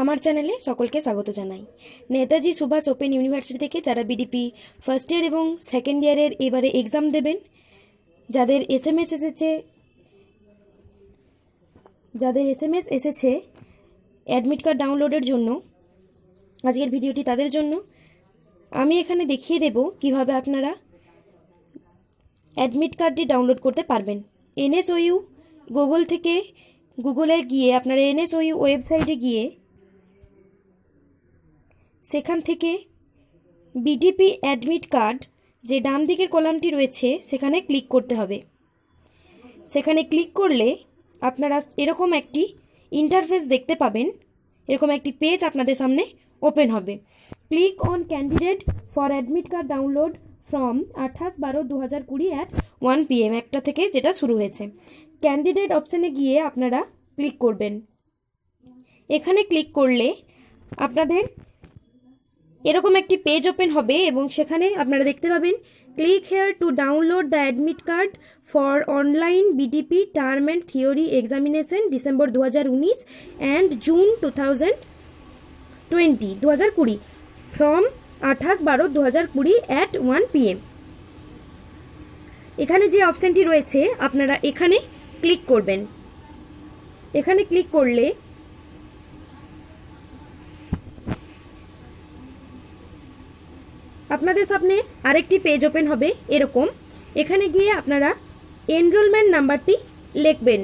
আমার চ্যানেলে সকলকে স্বাগত জানাই। নেতাজি সুভাষ ওপেন ইউনিভার্সিটি থেকে যারা বিডিপি ফার্স্ট ইয়ার এবং সেকেন্ড ইয়ারের এবারে এক্সাম দেবেন, যাদের এস এম এস এসেছে, যাদের এস এম এস এসেছে অ্যাডমিট কার্ড ডাউনলোডের জন্য, আজকের ভিডিওটি তাদের জন্য। আমি এখানে দেখিয়ে দেব কীভাবে আপনারা অ্যাডমিট কার্ডটি ডাউনলোড করতে পারবেন। এনএসওইউ গুগল থেকে গুগলে গিয়ে, আপনারা এনএসওইউ ওয়েবসাইটে গিয়ে সেখান থেকে বিডিপি অ্যাডমিট কার্ড, যে ডান দিকের কলামটি রয়েছে, সেখানে ক্লিক করতে হবে। সেখানে ক্লিক করলে আপনারা এরকম একটি ইন্টারফেস দেখতে পাবেন। এরকম একটি পেজ আপনাদের সামনে ওপেন হবে। Click on candidate for admit card download from আঠাশ বারো দু হাজার কুড়ি অ্যাট ওয়ান পিএম একটা থেকে যেটা শুরু হয়েছে। ক্যান্ডিডেট অপশানে গিয়ে আপনারা ক্লিক করবেন। এখানে ক্লিক করলে আপনাদের এরকম একটি পেজ ওপেন হবে এবং সেখানে আপনারা দেখতে পাবেন click here to download the admit card for online BDP term and theory examination December দু হাজার উনিশ and June two thousand twenty দু হাজার কুড়ি ফ্রম আঠাশ বারো দু হাজার কুড়ি অ্যাট ওয়ান পিএম এখানে যে অপশানটি রয়েছে, আপনারা এখানে ক্লিক করবেন। এখানে ক্লিক করলে আপনাদের সামনে আরেকটি পেজ ওপেন হবে, এরকম। এখানে গিয়ে আপনারা এনরোলমেন্ট নাম্বারটি লিখবেন।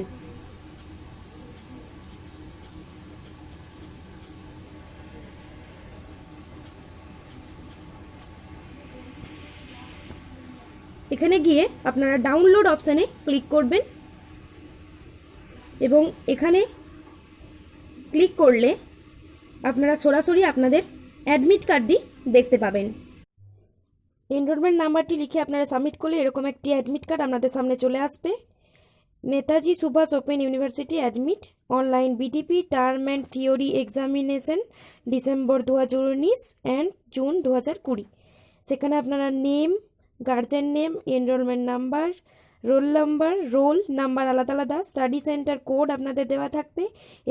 এখানে গিয়ে আপনারা ডাউনলোড অপশানে ক্লিক করবেন। এবং এখানে ক্লিক করলে আপনারা সরাসরি আপনাদের অ্যাডমিট কার্ডটি দেখতে পাবেন। এনরোলমেন্ট নাম্বারটি লিখে আপনারা সাবমিট করলে এরকম একটি অ্যাডমিট কার্ড আপনাদের সামনে চলে আসবে। Netaji Subhas open university admit online BDP term and theory examination December দু হাজার উনিশ অ্যান্ড জুন দু হাজার কুড়ি। সেখানে আপনারা name guardian name enrolment number roll number roll number আলাদা আলাদা স্টাডি সেন্টার কোড আপনাদের দেওয়া থাকবে।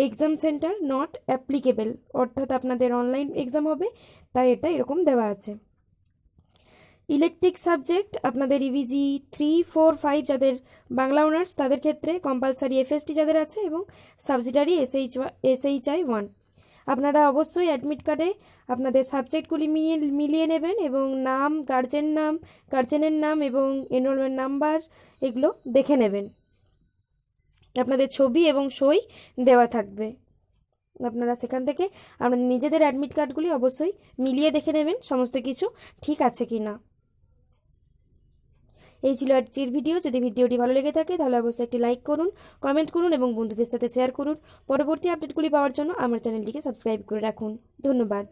এক্সাম সেন্টার নট অ্যাপ্লিকেবল অর্থাৎ আপনাদের অনলাইন এক্সাম হবে, তাই এটা এরকম দেওয়া আছে। ইলেকট্রিক সাবজেক্ট, আপনাদের ইভিজি থ্রি ফোর ফাইভ যাদের বাংলা অনার্স তাদের ক্ষেত্রে কম্পালসারি এফএসটি যাদের আছে এবং সাবসিডারি এসএইচ এসএইচআই ওয়ান আপনারা অবশ্যই অ্যাডমিট কার্ডে আপনাদের সাবজেক্টগুলি মিলিয়ে মিলিয়ে নেবেন এবং নাম গার্জেন নাম গার্জেনের নাম এবং এনরোলমেন্ট নাম্বার এগুলো দেখে নেবেন। আপনাদের ছবি এবং সই দেওয়া থাকবে। আপনারা সেখান থেকে আপনাদের নিজেদের অ্যাডমিট কার্ডগুলি অবশ্যই মিলিয়ে দেখে নেবেন সমস্ত কিছু ঠিক আছে কি না এই ছিল আজকের ভিডিও। যদি ভিডিওটি ভালো লেগে থাকে, তাহলে অবশ্যই একটি লাইক করুন কমেন্ট করুন এবং বন্ধুদের সাথে শেয়ার করুন। পরবর্তী আপডেটগুলি পাওয়ার জন্য আমার চ্যানেলটিকে সাবস্ক্রাইব করে রাখুন। ধন্যবাদ।